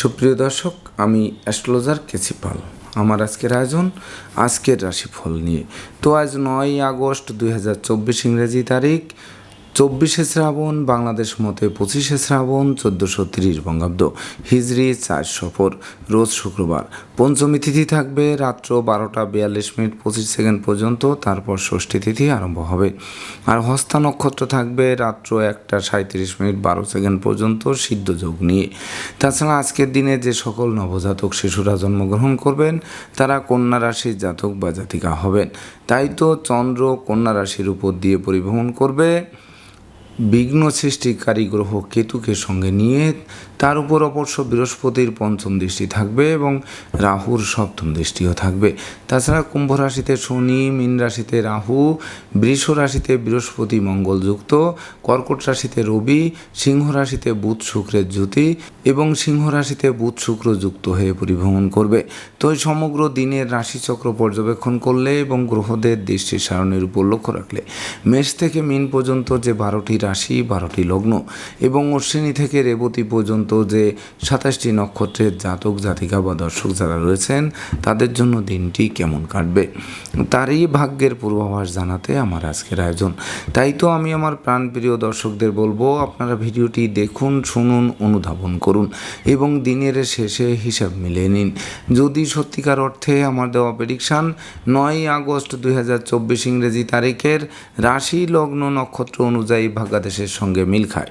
সুপ্রিয় দর্শক, আমি অ্যাস্ট্রোলজার কেসি পাল। আমার আজকের আয়োজন, আজকের রাশিফল নিয়ে। তো আজ নয় আগস্ট দুই হাজার চব্বিশ ইংরেজি তারিখ চব্বিশে শ্রাবণ, বাংলাদেশ মতে পঁচিশে শ্রাবণ, চোদ্দোশো তিরিশ বঙ্গাব্দ। হিজড়ি চার সফর, রোজ শুক্রবার। পঞ্চমী তিথি থাকবে রাত্র বারোটা বিয়াল্লিশ মিনিট পঁচিশ সেকেন্ড পর্যন্ত, তারপর ষষ্ঠী তিথি আরম্ভ হবে। আর হস্তা নক্ষত্র থাকবে রাত্র একটা সাঁত্রিশ মিনিট বারো সেকেন্ড পর্যন্ত সিদ্ধ যোগ নিয়ে। তাছাড়া আজকের দিনে যে সকল নবজাতক শিশুরা জন্মগ্রহণ করবেন, তারা কন্যা রাশির জাতক বা জাতিকা হবেন। তাই তো চন্দ্র কন্যা রাশির উপর দিয়ে পরিভ্রমণ করবে। বিঘ্ন সৃষ্টিকারী গ্রহ কেতুকে সঙ্গে নিয়ে তার উপর অবশ্য বৃহস্পতির পঞ্চম দৃষ্টি থাকবে এবং রাহুর সপ্তম দৃষ্টিও থাকবে। তাছাড়া কুম্ভ রাশিতে শনি, মীন রাশিতে রাহু, বৃষ রাশিতে বৃহস্পতি মঙ্গলযুক্ত, কর্কট রাশিতে রবি, সিংহ রাশিতে বুধ শুক্রের জ্যোতি এবং সিংহ রাশিতে বুধ শুক্র যুক্ত হয়ে পরিভ্রমণ করবে। তো সমগ্র দিনের রাশিচক্র পর্যবেক্ষণ করলে এবং গ্রহদের দৃষ্টি সারণের উপর লক্ষ্য রাখলে মেষ থেকে মিন পর্যন্ত যে বারোটি রাশি, বারোটি লগ্ন এবং অশ্বিনী থেকে রেবতী পর্যন্ত যে সাতাশটি নক্ষত্রের জাতক, জাতিকা বা দর্শক যারা রয়েছেন, তাদের জন্য দিনটি কেমন কাটবে? তারই ভাগ্যের পূর্বাভাস জানাতে আমার আজকের আয়োজন। তাই তো আমি আমার প্রাণপ্রিয় দর্শকদের বলব, আপনারা ভিডিওটি দেখুন, শুনুন, অনুধাবন করুন এবং দিনের শেষে হিসাব মিলিয়ে নিন। যদি সত্যিকার অর্থে আমার দেওয়া প্রেডিকশান নয় আগস্ট দুই হাজার চব্বিশ ইংরেজি তারিখের রাশি লগ্ন নক্ষত্র অনুযায়ী ভাগ্যাদেশের সঙ্গে মিল খায়।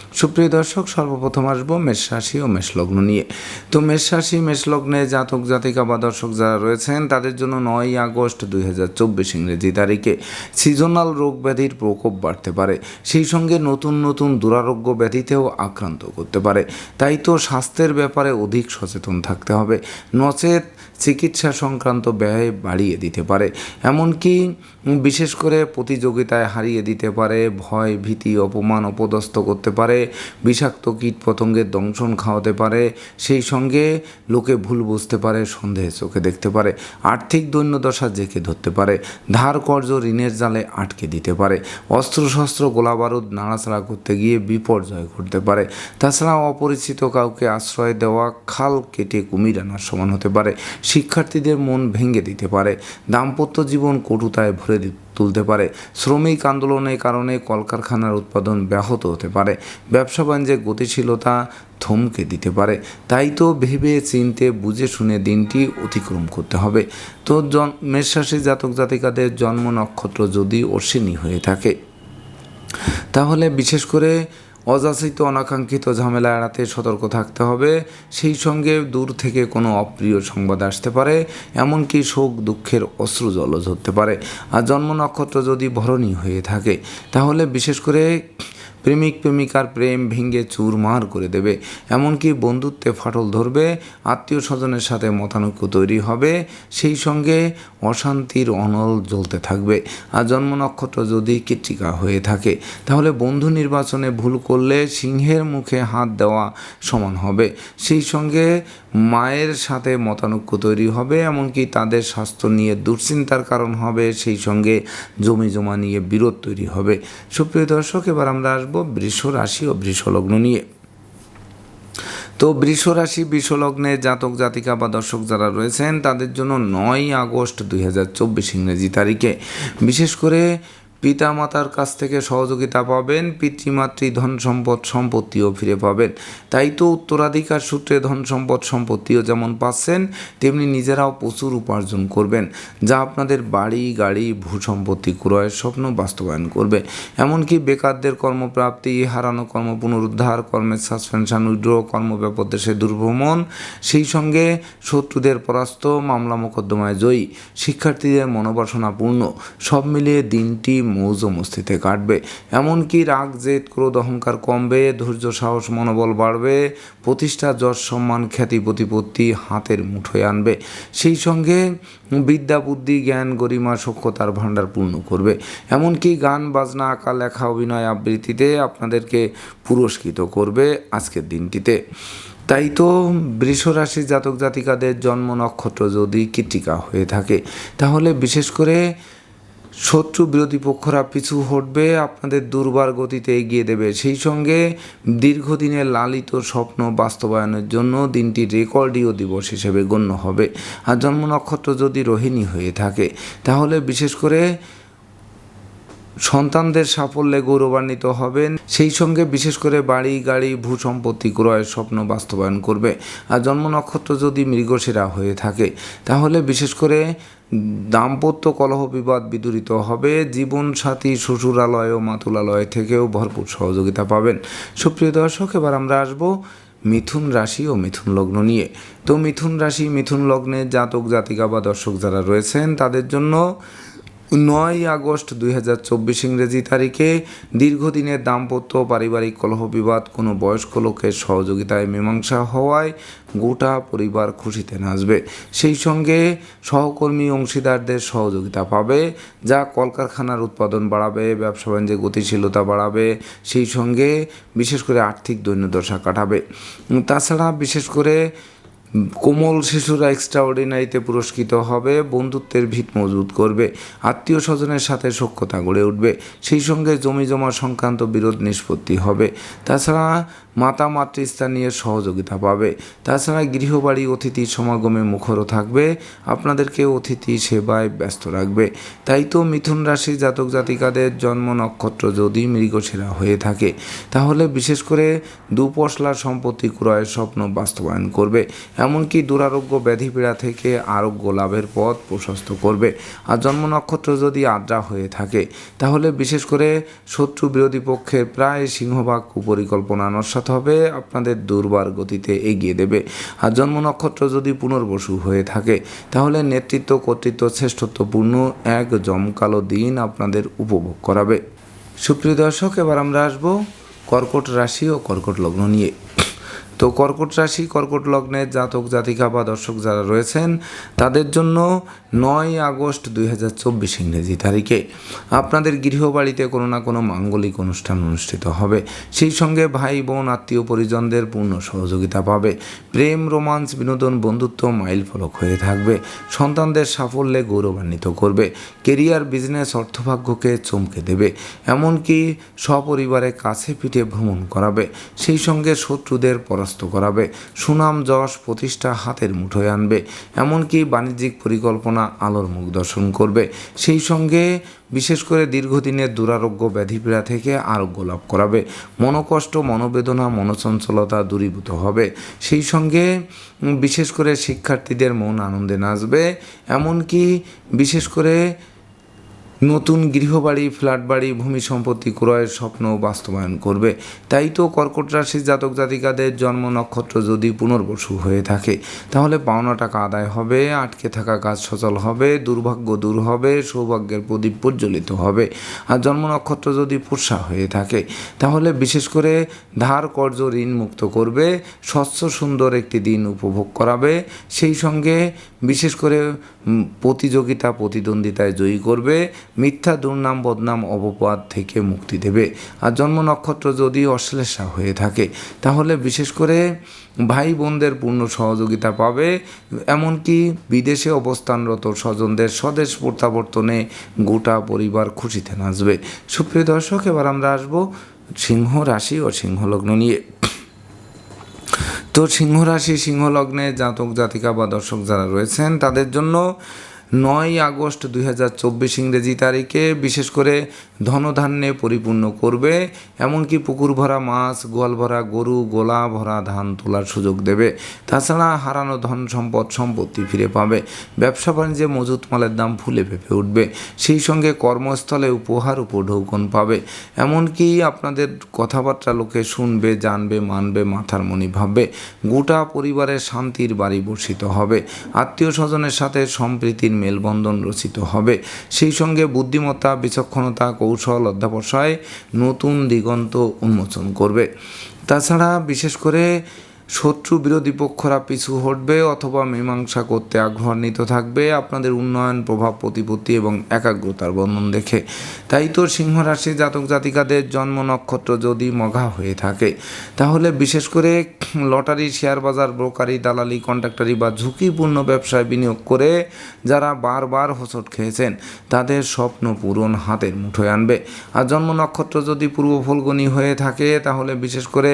সুপ্রিয় দর্শক, সর্বপ্রথম আসব মেষ রাশি ও মেষ লগ্ন নিয়ে। তো মেষ রাশি, মেষ লগ্নে জাতক, জাতিকা বা দর্শক যারা রয়েছেন, তাদের জন্য নয় আগস্ট দুই হাজার চব্বিশ ইংরেজি তারিখে সিজনাল রোগ ব্যাধির প্রকোপ বাড়তে পারে। সেই সঙ্গে নতুন নতুন দুরারোগ্য ব্যাধিতেও আক্রান্ত করতে পারে। তাই তো স্বাস্থ্যের ব্যাপারে অধিক সচেতন থাকতে হবে। নচেত চিকিৎসা সংক্রান্ত ব্যয় বাড়িয়ে দিতে পারে। এমনকি বিশেষ করে প্রতিযোগিতায় হারিয়ে দিতে পারে, ভয়, ভীতি, অপমান, অপদস্থ করতে পারে, বিষাক্ত কীট পতঙ্গের দংশন খাওয়াতে পারে, সেই সঙ্গে লোকে ভুল বুঝতে পারে, সন্দেহে চোখে দেখতে পারে, আর্থিক দৈন্যদশা জেঁকে ধরতে পারে, ধার কর্য ঋণের জালে আটকে দিতে পারে, অস্ত্রশস্ত্র, গোলাবারুদ নাড়াচাড়া করতে গিয়ে বিপর্যয় ঘটতে পারে। তাছাড়া অপরিচিত কাউকে আশ্রয় দেওয়া, খাল কেটে কুমির আনার সমান হতে পারে। শিক্ষার্থীদের মন ভেঙে দিতে পারে। দাম্পত্য জীবন কটুতায় ভরে তুলতে পারে। শ্রমিক আন্দোলনের কারণে কলকারখানার উৎপাদন ব্যাহত হতে পারে। ব্যবসা বাণিজ্যে গতিশীলতা থমকে দিতে পারে। তাই তো ভেবে চিনতে বুঝে শুনে দিনটি অতিক্রম করতে হবে। তো মেষরাশি জাতক জাতিকাদের জন্ম নক্ষত্র যদি অশ্বিনী হয়ে থাকে, তাহলে বিশেষ করে অযাচিত অনাকাঙ্ক্ষিত ঝামেলা এড়াতে সতর্ক থাকতে হবে। সেই সঙ্গে দূর থেকে কোনো অপ্রিয় সংবাদ আসতে পারে, এমনকি শোক, দুঃখের অশ্রু জল ধরতে পারে। আর জন্ম নক্ষত্র যদি ভরণী হয়ে থাকে, তাহলে বিশেষ করে প্রেমিক প্রেমিকার প্রেম ভেঙে চুরমার করে দেবে। এমনকি বন্ধুত্বে ফাটল ধরবে, আত্মীয় স্বজনের সাথে মতানৈক্য তৈরি হবে, সেই সঙ্গে অশান্তির অনল জ্বলতে থাকবে। আর জন্ম নক্ষত্র যদি কৃত্রিকা হয়ে থাকে, তাহলে বন্ধু নির্বাচনে ভুল করলে সিংহের মুখে হাত দেওয়া সমান হবে। সেই সঙ্গে মায়ের সাথে মতানৈক্য তৈরি হবে, এমনকি তাদের স্বাস্থ্য নিয়ে দুশ্চিন্তার কারণ হবে, সেই সঙ্গে জমি জমা নিয়ে বিরোধ তৈরি হবে। সুপ্রিয় দর্শক, এবার আমরা আসব বৃষ রাশি ও বৃষলগ্ন নিয়ে। তো বৃষ রাশি বৃষলগ্নে জাতক, জাতিকা বা দর্শক যারা রয়েছেন, তাদের জন্য নয় আগস্ট দুই হাজার চব্বিশ ইংরেজি তারিখে। বিশেষ করে পিতা মাতার কাছ থেকে সহযোগিতা পাবেন, পিতৃমাতৃ ধন সম্পদ সম্পত্তিও ফিরে পাবেন। তাই তো উত্তরাধিকার সূত্রে ধন সম্পদ সম্পত্তিও যেমন পাচ্ছেন, তেমনি নিজেরাও প্রচুর উপার্জন করবেন, যা আপনাদের বাড়ি, গাড়ি ভূ সম্পত্তি ক্রয়ের স্বপ্ন বাস্তবায়ন করবে। এমনকি বেকারদের কর্মপ্রাপ্তি, হারানো কর্ম পুনরুদ্ধার, কর্মের সাসপেনশন উইড্র কর্মব্যাপক দেশে দুর্ভ্রমণ, সেই সঙ্গে শত্রুদের পরাস্ত, মামলা মোকদ্দমায় জয়ী, শিক্ষার্থীদের মনোবাসনা পূর্ণ সব মিলিয়ে দিনটি মৌজ মস্তিতে কাটবে। এমনকি রাগ, জেদ, ক্রোধ, অহংকার কমবে, ধৈর্য, সাহস, মনোবল বাড়বে, প্রতিষ্ঠা, যশ, সম্মান, খ্যাতি, প্রতিপত্তি হাতের মুঠোয় আনবে। সেই সঙ্গে বিদ্যা, বুদ্ধি, জ্ঞান, গরিমা সক্ষতার ভাণ্ডার পূর্ণ করবে। এমনকি গান, বাজনা, আঁকা, লেখা, অভিনয় আবৃত্তিতে আপনাদেরকে পুরস্কৃত করবে আজকের দিনটিতে। তাই তো বৃষরাশি জাতক জাতিকাদের জন্ম নক্ষত্র যদি কৃতিকা হয়ে থাকে, তাহলে বিশেষ করে শত্রু বিরোধী পক্ষরা পিছু হটবে, আপনাদের দুর্বার গতিতে এগিয়ে দেবে। সেই সঙ্গে দীর্ঘদিনের লালিত স্বপ্ন বাস্তবায়নের জন্য দিনটি রেকর্ডীয় দিবস হিসেবে গণ্য হবে। আর জন্ম নক্ষত্র যদি রোহিণী হয়ে থাকে, তাহলে বিশেষ করে সন্তানদের সাফল্যে গৌরবান্বিত হবেন। সেই সঙ্গে বিশেষ করে বাড়ি, গাড়ি, ভূ সম্পত্তি ক্রয়ের স্বপ্ন বাস্তবায়ন করবে। আর জন্ম নক্ষত্র যদি মৃগশিরা হয়ে থাকে, তাহলে বিশেষ করে দাম্পত্য কলহ বিবাদ বিদূরিত হবে। জীবনসাথী শ্বশুরালয় ও মাতুলালয় থেকেও ভরপুর সহযোগিতা পাবেন। সুপ্রিয় দর্শক, এবার আমরা আসব মিথুন রাশি ও মিথুন লগ্ন নিয়ে। তো মিথুন রাশি, মিথুন লগ্নে জাতক জাতিকা বা দর্শক যারা রয়েছেন, তাদের জন্য নয় আগস্ট দুই হাজার চব্বিশ ইংরেজি তারিখে দীর্ঘদিনের দাম্পত্য পারিবারিক কলহ বিবাদ, কোনো বয়স্ক লোকের সহযোগিতায় মীমাংসা হওয়ায় গোটা পরিবার খুশিতে নাচবে। সেই সঙ্গে সহকর্মী, অংশীদারদের সহযোগিতা পাবে, যা কলকারখানার উৎপাদন বাড়াবে, ব্যবসা বাণিজ্যে গতিশীলতা বাড়াবে, সেই সঙ্গে বিশেষ করে আর্থিক দৈন্যদশা কাটাবে। তাছাড়া বিশেষ করে কোমল শিশুরা এক্সট্রা অর্ডিনারিতে পুরস্কৃত হবে, বন্ধুত্বের ভিত মজবুত করবে আত্মীয় স্বজনের সাথে সক্ষতা গড়ে উঠবে, সেই সঙ্গে জমি জমা সংক্রান্ত বিরোধ নিষ্পত্তি হবে। তাছাড়া মাতা মাতৃস্থানীয় সহযোগিতা পাবে। তাছাড়া গৃহবাড়ি অতিথি সমাগমে মুখরও থাকবে আপনাদেরকে অতিথি সেবায় ব্যস্ত রাখবে। তাই তো মিথুন রাশি জাতক জাতিকাদের জন্ম নক্ষত্র যদি মৃগশিরা হয়ে থাকে, তাহলে বিশেষ করে দুপশলা সম্পত্তি ক্রয়ের স্বপ্ন বাস্তবায়ন করবে। এমনকি দুরারোগ্য ব্যাধিপীড়া থেকে আরোগ্য লাভের পথ প্রশস্ত করবে। আর জন্ম নক্ষত্র যদি আদ্রা হয়ে থাকে, তাহলে বিশেষ করে শত্রু বিরোধী পক্ষের প্রায় সিংহভাগ কুপরিকল্পনা নস্বাত হবে, আপনাদের দুর্বার গতিতে এগিয়ে দেবে। আর জন্ম নক্ষত্র যদি পুনর্বসু হয়ে থাকে, তাহলে নেতৃত্ব, কর্তৃত্ব শ্রেষ্ঠত্বপূর্ণ এক জমকালো দিন আপনাদের উপভোগ করাবে। সুপ্রিয় দর্শক, এবার আমরা আসব কর্কট রাশি ও কর্কট লগ্ন নিয়ে। তো কর্কট রাশি, কর্কট লগ্নের জাতক, জাতিকা বা দর্শক যারা রয়েছেন, তাদের জন্য নয় আগস্ট দুই হাজার চব্বিশ ইংরেজি তারিখে। আপনাদের গৃহবাড়িতে কোনো না কোনো মাঙ্গলিক অনুষ্ঠান অনুষ্ঠিত হবে। সেই সঙ্গে ভাই, বোন, আত্মীয় পরিজনদের পূর্ণ সহযোগিতা পাবে। প্রেম, রোমান্স, বিনোদন, বন্ধুত্ব মাইল ফলক হয়ে থাকবে। সন্তানদের সাফল্যে গৌরবান্বিত করবে। কেরিয়ার, বিজনেস, অর্থভাগ্যকে চমকে দেবে। এমনকি সপরিবারে কাছে পিঠে ভ্রমণ করাবে। সেই সঙ্গে শত্রুদের পরাস্ত করাবে। সুনাম, যশ, প্রতিষ্ঠা হাতের মুঠোয় আনবে। এমনকি বাণিজ্যিক পরিকল্পনা আলোর মুখ দর্শন করবে। সেই সঙ্গে বিশেষ করে দীর্ঘদিনের দুরারোগ্য ব্যাধিপীড়া থেকে আরোগ্য লাভ করাবে। মনোকষ্ট, মনোবেদনা, মনোচঞ্চলতা দূরীভূত হবে। সেই সঙ্গে বিশেষ করে শিক্ষার্থীদের মন আনন্দে নাচবে। এমনকি বিশেষ করে নতুন গৃহবাড়ি ফ্ল্যাট বাড়ি ভূমি সম্পত্তি ক্রয়ের স্বপ্ন বাস্তবায়ন করবে। তাই তো কর্কট রাশির জাতক জাতিকাদের জন্ম নক্ষত্র যদি পুনর্বসু হয়ে থাকে, তাহলে পাওনা টাকা আদায় হবে, আটকে থাকা কাজ সচল হবে, দুর্ভাগ্য দূর হবে, সৌভাগ্যের প্রদীপ প্রজ্বলিত হবে। আর জন্ম নক্ষত্র যদি পোষা হয়ে থাকে, তাহলে বিশেষ করে ধার কর্য ঋণ মুক্ত করবে, স্বচ্ছ সুন্দর একটি দিন উপভোগ করাবে, সেই সঙ্গে বিশেষ করে প্রতিযোগিতা, প্রতিদ্বন্দ্বিতায় জয়ী করবে মিথ্যা, দুর্নাম, বদনাম, অপবাদ থেকে মুক্তি দেবে। আর জন্ম নক্ষত্র যদি অশ্লেষা হয়ে থাকে, তাহলে বিশেষ করে ভাই বোনদের পূর্ণ সহযোগিতা পাবে। এমনকি বিদেশে অবস্থানরত স্বজনদের স্বদেশ প্রত্যাবর্তনে গোটা পরিবার খুশিতে নাচবে। সুপ্রিয় দর্শক, এবার আমরা আসব সিংহ রাশি ও সিংহ লগ্ন নিয়ে। তো সিংহ রাশি সিংহ লগ্নে জাতক জাতিকা বা দর্শক যারা রয়েছেন, তাদের জন্য নয় আগস্ট দুই হাজার চব্বিশ ইংরেজি তারিখে বিশেষ করে ধনধান্যে পরিপূর্ণ করবে, এমনকি পুকুর ভরা মাছ, গোয়াল ভরা গরু, গোলা ভরা ধান তোলার সুযোগ দেবে। তাছাড়া হারানো ধন সম্পদ সম্পত্তি ফিরে পাবে। ব্যবসা বাণিজ্যে মজুত মালের দাম ফুলে ফেপে উঠবে। সেই সঙ্গে কর্মস্থলে উপহার উপঢৌকন পাবে। এমনকি আপনাদের কথাবার্তা লোকে শুনবে, জানবে, মানবে, মাথার মনি ভাববে। গোটা পরিবারের শান্তির বাড়ি বর্ষিত হবে। আত্মীয় স্বজনের সাথে সম্প্রীতির মেলবন্ধন রচিত হবে। সেই সঙ্গে বুদ্ধিমত্তা, বিচক্ষণতা, কৌশল অধ্যাবসায় নতুন দিগন্ত উন্মোচন করবে। তাছাড়া বিশেষ করে শত্রু বিরোধী পক্ষরা পিছু হটবে অথবা মীমাংসা করতে আগ্রহান্বিত থাকবে আপনাদের উন্নয়ন, প্রভাব, প্রতিপত্তি এবং একাগ্রতার বন্ধন দেখে। তাই তো সিংহ রাশি জাতক জাতিকাদের জন্ম নক্ষত্র যদি মঘা হয়ে থাকে, তাহলে বিশেষ করে লটারি, শেয়ার বাজার, ব্রোকারি, দালালি, কন্ট্রাক্টারি বা ঝুঁকিপূর্ণ ব্যবসায় বিনিয়োগ করে যারা বারবার হোঁচট খেয়েছেন, তাদের স্বপ্ন পূরণ হাতের মুঠোয় আনবে। আর জন্ম নক্ষত্র যদি পূর্ব ফলগুনি হয়ে থাকে, তাহলে বিশেষ করে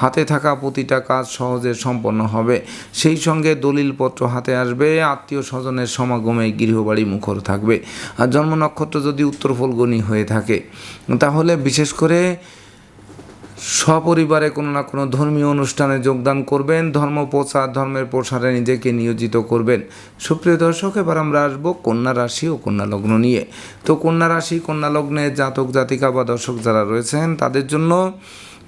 হাতে থাকা প্রতিটা কাজ সহজে সম্পন্ন হবে। সেই সঙ্গে দলিলপত্র হাতে আসবে, আত্মীয় স্বজনের সমাগমে গৃহবাড়ি মুখর থাকবে। আর জন্ম নক্ষত্র যদি উত্তর ফলগুনি হয়ে থাকে, তাহলে বিশেষ করে সপরিবারে কোনো না কোনো ধর্মীয় অনুষ্ঠানে যোগদান করবেন, ধর্ম প্রচার, ধর্মের প্রসারে নিজেকে নিয়োজিত করবেন। সুপ্রিয় দর্শক, এবার আমরা আসব কন্যা রাশি ও কন্যা লগ্ন নিয়ে। তো কন্যা রাশি, কন্যা লগ্নে জাতক জাতিকা বা দর্শক যারা রয়েছেন, তাদের জন্য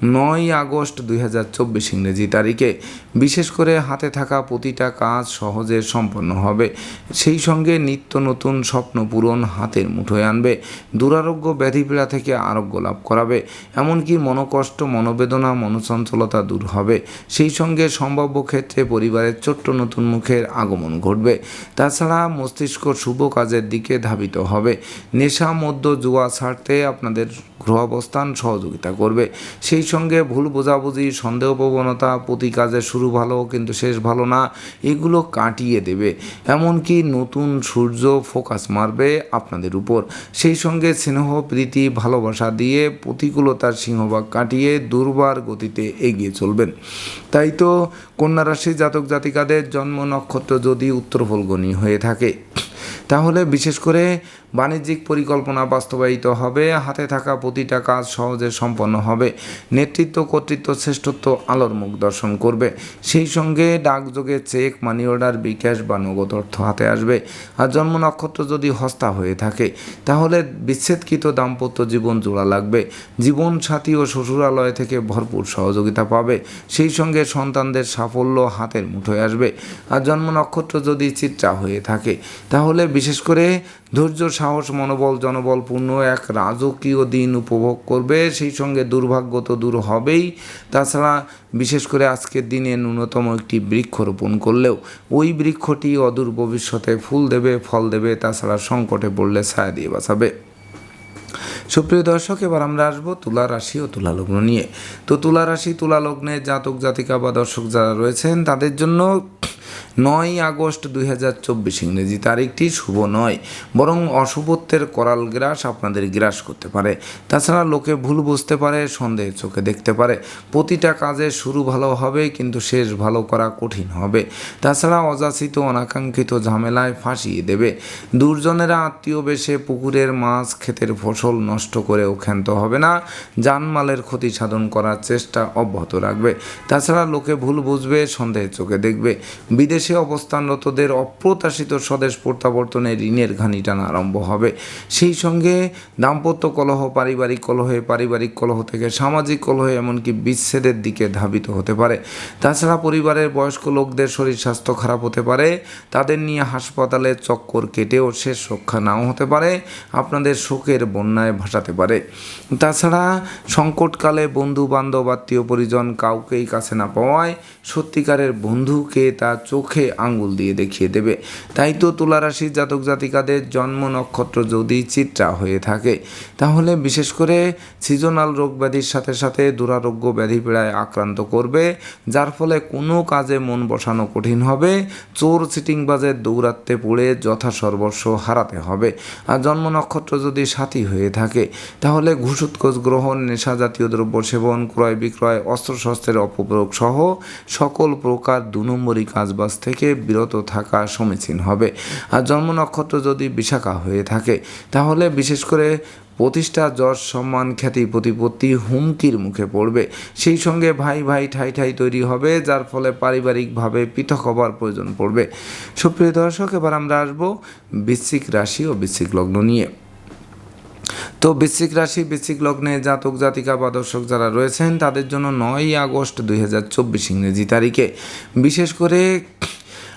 নয় আগস্ট দুই হাজার চব্বিশ ইংরেজি তারিখে। বিশেষ করে হাতে থাকা প্রতিটা কাজ সহজে সম্পন্ন হবে। সেই সঙ্গে নিত্য নতুন স্বপ্ন পূরণ হাতের মুঠোয় আনবে। দুরারোগ্য ব্যাধিপীড়া থেকে আরোগ্য লাভ করাবে। এমনকি মনোকষ্ট, মনোবেদনা, মনোচঞ্চলতা দূর হবে। সেই সঙ্গে সম্ভাব্য ক্ষেত্রে পরিবারের ছোট্ট নতুন মুখের আগমন ঘটবে। তাছাড়া মস্তিষ্ক শুভ কাজের দিকে ধাবিত হবে। নেশা মধ্য জুয়া ছাড়তে আপনাদের গ্রহ অবস্থান সহযোগিতা করবে। সেই সঙ্গে ভুল বোঝাবুঝি সন্দেহ প্রবণতা প্রতি কাজে শুরু ভালো কিন্তু শেষ ভালো না, এগুলো কাটিয়ে দেবে। এমনকি নতুন সূর্য ফোকাস মারবে আপনাদের উপর। সেই সঙ্গে স্নেহ, প্রীতি, ভালোবাসা দিয়ে প্রতিকূলতার সিংহভাগ কাটিয়ে দুর্বার গতিতে এগিয়ে চলবেন। তাই তো কন্যা রাশি জাতক জাতিকাদের জন্ম নক্ষত্র যদি উত্তর ফলগণী হয়ে থাকে, তাহলে বিশেষ করে বাণিজ্যিক পরিকল্পনা বাস্তবায়িত হবে, হাতে থাকা প্রতিটা কাজ সহজে সম্পন্ন হবে। নেতৃত্ব, কর্তৃত্ব, শ্রেষ্ঠত্ব, আলোর মুখ দর্শন করবে। সেই সঙ্গে ডাকযোগে চেক, মানি অর্ডার, বিকাশ বা নগদ অর্থ হাতে আসবে। আর জন্ম নক্ষত্র যদি হস্তা হয়ে থাকে, তাহলে বিচ্ছেদকৃত দাম্পত্য জীবন জোড়া লাগবে। জীবন সাথী ও শ্বশুরালয় থেকে ভরপুর সহযোগিতা পাবে। সেই সঙ্গে সন্তানদের সাফল্য হাতের মুঠোয় আসবে। আর জন্ম নক্ষত্র যদি চিত্রা হয়ে থাকে, তাহলে বিশেষ করে ধৈর্য সাহস, মনোবল, জনবলপূর্ণ এক রাজকীয় দিন উপভোগ করবে। সেই সঙ্গে দুর্ভাগ্য তো দূর হবেই। তাছাড়া বিশেষ করে আজকের দিনে ন্যূনতম একটি বৃক্ষ রোপণ করলেও ওই বৃক্ষটি অদূর ভবিষ্যতে ফুল দেবে, ফল দেবে, তাছাড়া সংকটে পড়লে ছায়া দিয়ে বাঁচাবে। সুপ্রিয় দর্শক, এবার আমরা আসব তুলা রাশি ও তুলা লগ্ন নিয়ে। তো তুলা রাশি, তুলা লগ্নে জাতক, জাতিকা বা দর্শক যারা রয়েছেন, তাদের জন্য নয় আগস্ট দুই হাজার চব্বিশ ইংরেজি তারিখটি শুভ নয়, বরং অশুভত্বের করাল গ্রাস আপনাদের গ্রাস করতে পারে। তাছাড়া লোকে ভুল বুঝতে পারে সন্দেহের চোখে দেখতে পারে। প্রতিটা কাজে শুরু ভালো হবে, কিন্তু শেষ ভালো করা কঠিন হবে। তাছাড়া অযাচিত, অনাকাঙ্ক্ষিত ঝামেলায় ফাঁসিয়ে দেবে। দুর্জনেরা আত্মীয় বেশে পুকুরের মাছ, ক্ষেতের ফসল নষ্ট করেও ক্ষান্ত হবে না। জানমালের ক্ষতি সাধন করার চেষ্টা অব্যাহত রাখবে। তাছাড়া লোকে ভুল বুঝবে সন্দেহের চোখে দেখবে। বিদেশে অবস্থানরতদের অপ্রত্যাশিত স্বদেশ প্রত্যাবর্তনে ঋণের ঘানি টানা আরম্ভ হবে। সেই সঙ্গে দাম্পত্য কলহ, পারিবারিক কলহে, পারিবারিক কলহ থেকে সামাজিক কলহে এমনকি বিচ্ছেদের দিকে ধাবিত হতে পারে। তাছাড়া পরিবারের বয়স্ক লোকদের শরীর স্বাস্থ্য খারাপ হতে পারে। তাদের নিয়ে হাসপাতালে চক্কর কেটেও শেষ রক্ষা নাও হতে পারে। আপনাদের শোকের বন্যায় ভাসাতে পারে। তাছাড়া সংকটকালে বন্ধু বান্ধব আত্মীয় পরিজন কাউকেই কাছে না পাওয়ায় সত্যিকারের বন্ধুকে তার চোখে আঙ্গুল দিয়ে দেখিয়ে দেবে। তাই তো তুলারাশির জাতক জাতিকাদের জন্ম নক্ষত্র যদি চিত্রা হয়ে থাকে, তাহলে বিশেষ করে সিজনাল রোগ ব্যাধির সাথে সাথে দুরারোগ্য ব্যাধি পীড়ায় আক্রান্ত করবে, যার ফলে কোনো কাজে মন বসানো কঠিন হবে, চোর চিটিংবাজের দৌরাত্মে পড়ে যথাসর্বস্ব হারাতে হবে। আর জন্ম নক্ষত্র যদি সাথী হয়ে থাকে। তাহলে ঘুষুৎকোষ গ্রহণ, নেশা জাতীয় দ্রব্য সেবন, ক্রয় বিক্রয় অস্ত্রশস্ত্রের অপপ্রয়োগ সহ সকল প্রকার দু নম্বরী কাজবাজ থেকে বিরত থাকা সমীচীন হবে। আর জন্ম নক্ষত্র যদি বিশাখা হয়ে থাকে, তাহলে বিশেষ করে প্রতিষ্ঠা, যশ, সম্মান, খ্যাতি, প্রতিপত্তি হুমকির মুখে পড়বে। সেই সঙ্গে ভাই ভাই ঠাই ঠাই তৈরি হবে, যার ফলে পারিবারিকভাবে পৃথক হবার প্রয়োজন পড়বে। সুপ্রিয় দর্শক, এবার আমরা আসব বৃশ্চিক রাশি ও বৃশ্চিক লগ্ন নিয়ে। তো বৃশ্চিক রাশি, বৃশ্চিক লগ্নে জাতক, জাতিকা বা দর্শক যারা রয়েছেন, তাদের জন্য নয়ই আগস্ট দুই হাজার চব্বিশ ইংরেজি তারিখে। বিশেষ করে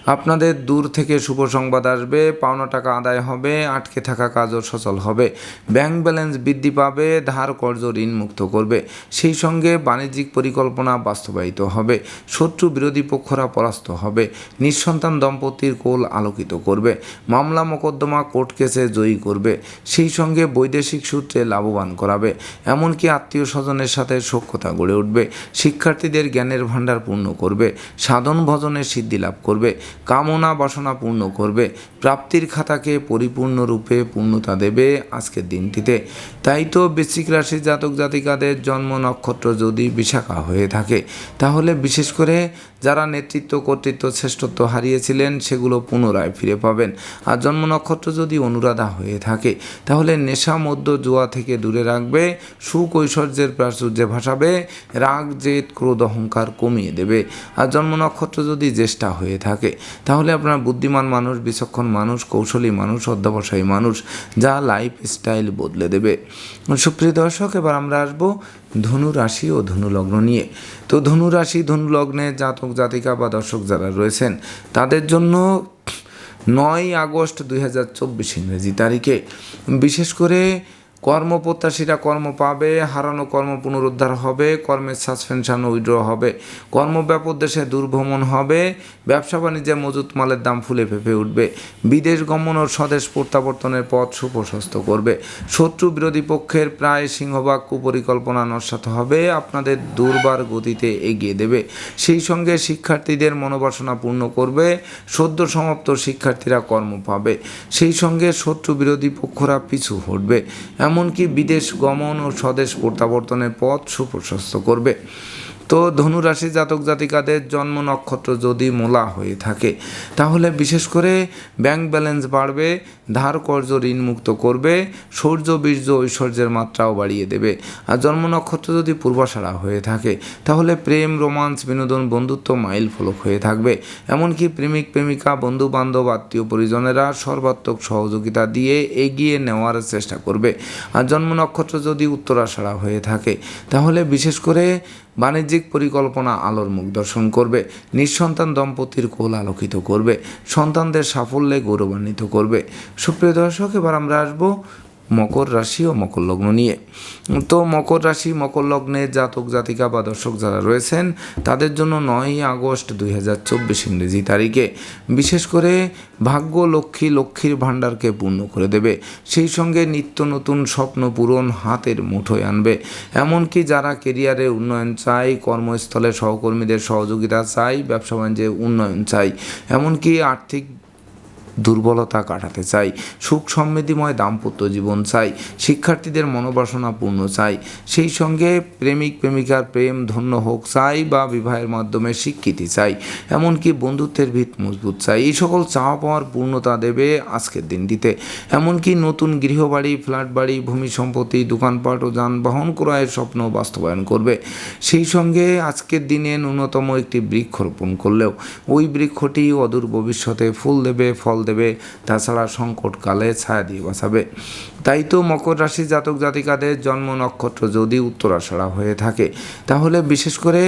আপনাদের দূর থেকে শুভ সংবাদ আসবে, পাওনা টাকা আদায় হবে, আটকে থাকা কাজও সচল হবে। ব্যাংক ব্যালেন্স বৃদ্ধি পাবে, ধার কর্জ ঋণ মুক্ত করবে। সেই সঙ্গে বাণিজ্যিক পরিকল্পনা বাস্তবায়িত হবে। শত্রু বিরোধী পক্ষরা পরাস্ত হবে। নিঃসন্তান দম্পতির কোল আলোকিত করবে। মামলা মোকদ্দমা কোর্ট কেসে জয়ী করবে। সেই সঙ্গে বৈদেশিক সূত্রে লাভবান করাবে। এমনকি আত্মীয় স্বজনের সাথে সখ্যতা গড়ে উঠবে। শিক্ষার্থীদের জ্ঞানের ভাণ্ডার পূর্ণ করবে। সাধন ভজনের সিদ্ধি লাভ করবে। কামনা বাসনা পূর্ণ করবে। প্রাপ্তির খাতাকে পরিপূর্ণরূপে পূর্ণতা দেবে আজকের দিনটিতে। তাই তো বৃশ্চিক রাশির জাতক জাতিকাদের জন্ম নক্ষত্র যদি বিশাখা হয়ে থাকে, তাহলে বিশেষ করে যারা নেতৃত্ব, কর্তৃত্ব, শ্রেষ্ঠত্ব হারিয়েছিলেন, সেগুলো পুনরায় ফিরে পাবেন। আর জন্ম নক্ষত্র যদি অনুরাধা হয়ে থাকে, তাহলে নেশা মধ্য জোয়া থেকে দূরে রাখবে সুখ ঐশ্বর্যের প্রাচুর্যে ভাসাবে, রাগ, জেদ, ক্রোধ, অহংকার কমিয়ে দেবে। আর জন্ম নক্ষত্র যদি জ্যেষ্ঠা হয়ে থাকে তাহলে আপনার বুদ্ধিমান মানুষ, বিচক্ষণ মানুষ, কৌশলী মানুষ, অধ্যবসায়ী মানুষ, যা লাইফ স্টাইল বদলে দেবে। সুপ্রিয় দর্শক, এবার আমরা আসব ধনু রাশি ও ধনু লগ্ন নিয়ে। তো ধনু রাশি, ধনু লগ্নে জাতক, জাতিকা বা দর্শক যারা রয়েছেন, তাদের জন্য নয় আগস্ট দুই হাজার চব্বিশ ইংরেজি তারিখে। বিশেষ করে কর্মপ্রত্যাশীরা কর্ম পাবে, হারানো কর্ম পুনরুদ্ধার হবে কর্মের সাসপেনশন উইড্র হবে। কর্মব্যাপক দেশে দুর্ভ্রমণ হবে, ব্যবসা বাণিজ্যে মজুত মালের দাম ফুলে ফেঁপে উঠবে। বিদেশ গমন ও স্বদেশ প্রত্যাবর্তনের পথ সুপ্রশস্ত করবে। শত্রু বিরোধী পক্ষের প্রায় সিংহভাগ কুপরিকল্পনা নস্বাত হবে, আপনাদের দুর্বার গতিতে এগিয়ে দেবে। সেই সঙ্গে শিক্ষার্থীদের মনোবাসনা পূর্ণ করবে, সদ্য সমাপ্ত শিক্ষার্থীরা কর্ম পাবে। সেই সঙ্গে শত্রু বিরোধী পক্ষরা পিছু হটবে। এমনকি বিদেশ গমন ও স্বদেশ প্রত্যাবর্তনের পথ সুপ্রশস্ত করবে। তো ধনুরাশি জাতক জাতিকাদের জন্ম নক্ষত্র যদি মোলা হয়ে থাকে, তাহলে বিশেষ করে ব্যাংক ব্যালেন্স বাড়বে, ধার কর্জ ঋণ মুক্ত করবে, সৌর্য, বীর্য, ঐশ্বর্যের মাত্রাও বাড়িয়ে দেবে। আর জন্ম নক্ষত্র যদি পূর্বাশারা হয়ে থাকে, তাহলে প্রেম রোমান্স বিনোদন, বন্ধুত্ব মাইল ফলক হয়ে থাকবে। এমনকি প্রেমিক, প্রেমিকা বন্ধু বান্ধব আত্মীয় পরিজনেরা সর্বাত্মক সহযোগিতা দিয়ে এগিয়ে নেওয়ার চেষ্টা করবে। আর জন্ম নক্ষত্র যদি উত্তরাশারা হয়ে থাকে, তাহলে বিশেষ করে বাণিজ্যিক পরিকল্পনা আলোর মুখ দর্শন করবে, নিঃসন্তান দম্পতির কোল আলোকিত করবে, সন্তানদের সাফল্যে গৌরবান্বিত করবে। সুপ্রিয় দর্শক, এবার আমরা আসব মকর রাশি ও মকর লগ্ন নিয়ে। তো মকর রাশি, মকর লগ্নে জাতক, জাতিকা বা দর্শক যারা রয়েছেন, তাদের জন্য নয়ই আগস্ট দুই হাজার চব্বিশ ইংরেজি তারিখে। বিশেষ করে ভাগ্য লক্ষ্মী, লক্ষ্মীর ভাণ্ডারকে পূর্ণ করে দেবে। সেই সঙ্গে নিত্য নতুন স্বপ্ন পূরণ হাতের মুঠোয় আনবে। এমনকি যারা কেরিয়ারে উন্নয়ন চাই কর্মস্থলে সহকর্মীদের সহযোগিতা চাই ব্যবসা বাণিজ্যে উন্নয়ন চাই এমনকি আর্থিক দুর্বলতা কাটাতে চাই। সুখ সমৃদ্ধিময় দাম্পত্য জীবন চাই। শিক্ষার্থীদের মনোবাসনা পূর্ণ চাই। সেই সঙ্গে প্রেমিক, প্রেমিকার প্রেম ধন্য হোক চাই বা বিবাহের মাধ্যমে স্বীকৃতি চাই। এমনকি বন্ধুত্বের ভিত মজবুত চাই। এই সকল চাওয়া পাওয়ার পূর্ণতা দেবে আজকের দিনটিতে। এমনকি নতুন গৃহবাড়ি, ফ্ল্যাট বাড়ি, ভূমি সম্পত্তি, দোকানপাট ও যানবাহন ক্রয়ের স্বপ্ন বাস্তবায়ন করবে। সেই সঙ্গে আজকের দিনে ন্যূনতম একটি বৃক্ষ রোপণ করলেও ওই বৃক্ষটি অদূর ভবিষ্যতে ফুল দেবে, ফল দেবে, তাছাড়া সংকটকালে ছায়া দিয়ে বাঁচাবে। তাই তো মকর রাশি জাতক জাতিকাদের জন্ম নক্ষত্র যদি উত্তরাষাঢ়া হয়ে থাকে, তাহলে বিশেষ করে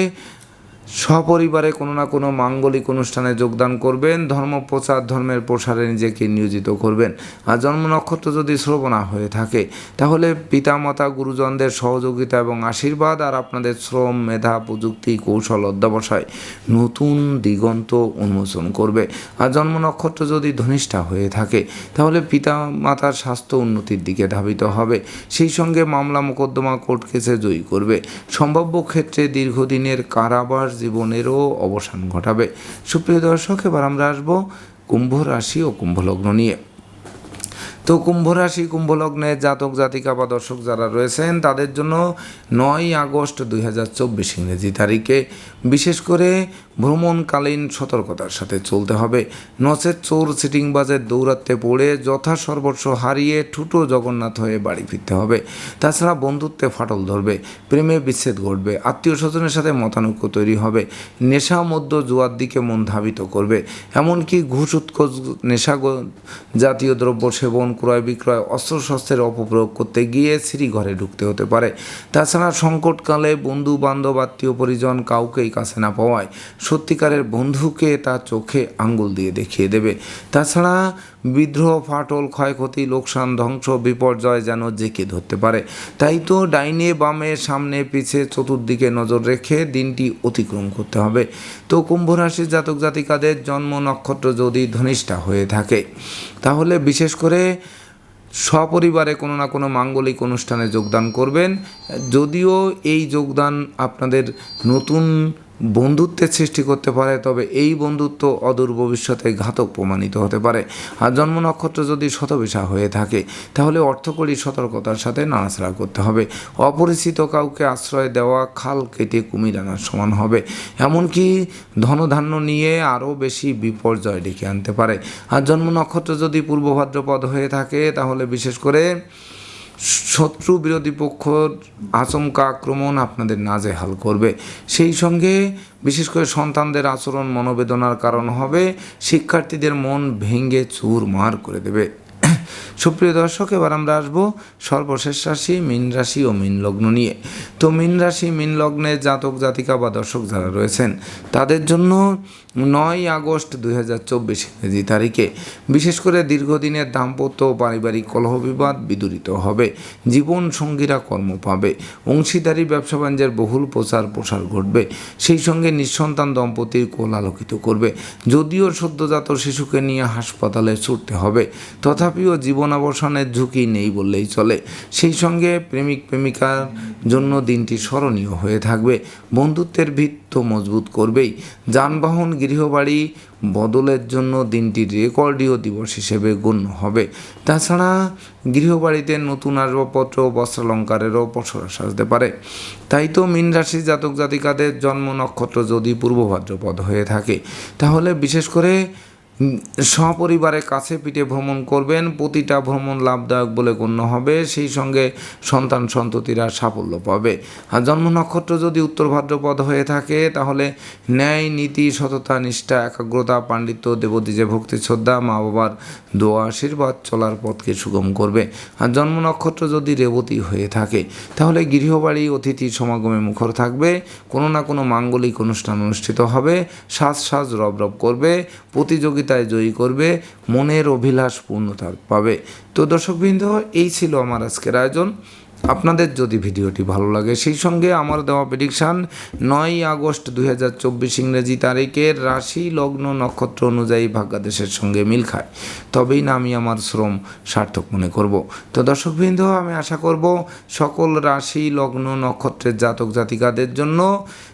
সপরিবারে কোনো না কোনো মাঙ্গলিক অনুষ্ঠানে যোগদান করবেন, ধর্ম প্রচার, ধর্মের প্রসারে নিজেকে নিয়োজিত করবেন। আর জন্ম নক্ষত্র যদি শ্রবণা হয়ে থাকে, তাহলে পিতামাতা, গুরুজনদের সহযোগিতা এবং আশীর্বাদ আর আপনাদের শ্রম, মেধা, প্রযুক্তি, কৌশল, অধ্যবসায় নতুন দিগন্ত উন্মোচন করবে। আর জন্ম নক্ষত্র যদি ধনিষ্ঠা হয়ে থাকে, তাহলে পিতা মাতার স্বাস্থ্য উন্নতির দিকে ধাবিত হবে। সেই সঙ্গে মামলা মোকদ্দমা কোর্ট কেসে জয়ী করবে। সম্ভাব্য ক্ষেত্রে দীর্ঘদিনের কারাবাস জীবনেরও অবসান ঘটাবে। সুপ্রিয় দর্শক এবার আমরা আসব কুম্ভ রাশি ও কুম্ভ লগ্ন নিয়ে। তো কুম্ভ রাশি কুম্ভ লগ্নে জাতক, জাতিকা বা দর্শক যারা রয়েছেন, তাদের জন্য নয় আগস্ট দুই হাজার চব্বিশ ইংরেজি তারিখে বিশেষ করে ভ্রমণকালীন সতর্কতার সাথে চলতে হবে। নচেত চোর সিটিং সিটিংবাজের দৌরাত্মে পড়ে যথা সর্বস্ব হারিয়ে ঠুটো জগন্নাথ হয়ে বাড়ি ফিরতে হবে। তাছাড়া বন্ধুত্বে ফাটল ধরবে, প্রেমে বিচ্ছেদ ঘটবে আত্মীয় স্বজনের সাথে মতানৈক্য তৈরি হবে, নেশা মধ্য জুয়ার দিকে মন ধাবিত করবে। এমনকি ঘুষ, উৎকোচ নেশা জাতীয় দ্রব্য সেবন ক্রয় বিক্রয় অস্ত্র অস্ত্রশস্ত্রের অপপ্রয়োগ করতে গিয়ে ঘরে ঢুকতে হতে পারে। তাছাড়া সংকটকালে বন্ধু বান্ধব আত্মীয় পরিজন কাউকেই কাছে না পাওয়ায় সত্যিকারের বন্ধুকে তার চোখে আঙ্গুল দিয়ে দেখিয়ে দেবে। তাছাড়া বিদ্রোহ, ফাটল, ক্ষয়ক্ষতি, লোকসান, ধ্বংস, বিপর্যয় যেন জেকে ধরতে পারে। তাই তো ডাইনে বামে সামনে পিছে চতুর্দিকে নজর রেখে দিনটি অতিক্রম করতে হবে। তো কুম্ভ রাশির জাতক জাতিকাদের জন্ম নক্ষত্র যদি ধনিষ্ঠা হয়ে থাকে, তাহলে বিশেষ করে সপরিবারে কোনো না কোনো মাঙ্গলিক অনুষ্ঠানে যোগদান করবেন। যদিও এই যোগদান আপনাদের নতুন বন্ধুত্বের সৃষ্টি করতে পারে, তবে এই বন্ধুত্ব অদূর ভবিষ্যতে ঘাতক প্রমাণিত হতে পারে। আর জন্ম নক্ষত্র যদি শতবিশা হয়ে থাকে, তাহলে অর্থকরী সতর্কতার সাথে নাড়াচাড়া করতে হবে। অপরিচিত কাউকে আশ্রয় দেওয়া, খাল কেটে কুমির আনার সমান হবে। এমনকি ধনধান্য নিয়ে আরও বেশি বিপর্যয় ডেকে আনতে পারে। আর জন্ম নক্ষত্র যদি পূর্ব ভাদ্রপদ হয়ে থাকে, তাহলে বিশেষ করে শত্রু বিরোধী পক্ষর আচমকা আক্রমণ আপনাদের নাজেহাল করবে। সেই সঙ্গে বিশেষ করে সন্তানদের আচরণ মনোবেদনার কারণ হবে, শিক্ষার্থীদের মন ভেঙে চুরমার করে দেবে। সুপ্রিয় দর্শক, এবার আমরা আসব সর্বশেষ রাশি, মীন রাশি ও মীন লগ্ন নিয়ে। তো মীন রাশি, মীন লগ্নে জাতক জাতিকা বা দর্শক যারা রয়েছেন, তাদের জন্য নয় আগস্ট দুই হাজার চব্বিশ ইংরেজি তারিখে। বিশেষ করে দীর্ঘদিনের দাম্পত্য পারিবারিক কলহ বিবাদ বিদূরিত হবে। জীবন সঙ্গীরা কর্ম পাবে। অংশীদারি, ব্যবসা বাণিজ্যের বহুল প্রচার প্রসার ঘটবে। সেই সঙ্গে নিঃসন্তান দম্পতির কোল আলোকিত করবে। যদিও সদ্যজাত শিশুকে নিয়ে হাসপাতালে ছুটতে হবে। তথাপিও জীবনাবসানের ঝুঁকি নেই বললেই চলে। সেই সঙ্গে প্রেমিক প্রেমিকার জন্য দিনটি স্মরণীয় হয়ে থাকবে। বন্ধুত্বের ভিত তো মজবুত করবেই। যানবাহন, গৃহবাড়ি বদলের জন্য দিনটি রেকর্ডীয় দিবস হিসেবে গণ্য হবে। তাছাড়া গৃহবাড়িতে নতুন আসবাবপত্র, বস্ত্রালঙ্কারেরও পসরা সাজতে পারে। তাই তো মীন রাশি জাতক জাতিকাদের জন্ম নক্ষত্র যদি পূর্ব ভাদ্রপদ হয়ে থাকে, তাহলে বিশেষ করে সপরিবারে কাছে পিঠে ভ্রমণ করবেন, প্রতিটা ভ্রমণ লাভদায়ক বলে গণ্য হবে, সেই সঙ্গে সন্তান সন্ততিরা সাফল্য পাবে। আর জন্ম নক্ষত্র যদি উত্তর ভাদ্রপদ হয়ে থাকে, তাহলে ন্যায়, নীতি, সততা, নিষ্ঠা, একাগ্রতা, পাণ্ডিত্য, দেবদীজে ভক্তি, শ্রদ্ধা, মা বাবার দোয়া, আশীর্বাদ চলার পথকে সুগম করবে। আর জন্ম নক্ষত্র যদি রেবতী হয়ে থাকে, তাহলে গৃহবাড়ি, অতিথি, সমাগমে মুখর থাকবে, কোনো না কোনো মাঙ্গলিক অনুষ্ঠান অনুষ্ঠিত হবে, সাজ সাজ রব রব করবে প্রতিযোগিতায় জয়ী করবে, মনের অভিলাষ পূর্ণতা পাবে। তো দর্শকবৃন্দ, এই ছিল আমার আজকের আয়োজন। আপনাদের যদি ভিডিওটি ভালো লাগে, সেই সঙ্গে আমার দেওয়া প্রেডিকশান নয় আগস্ট দুই হাজার চব্বিশ ইংরেজি তারিখের রাশি লগ্ন নক্ষত্র অনুযায়ী ভাগ্যাদেশের সঙ্গে মিল খায়। তবেই না আমি আমার শ্রম সার্থক মনে করব। তো দর্শকবৃন্দ, আমি আশা করব সকল রাশি লগ্ন নক্ষত্রের জাতক জাতিকাদের জন্য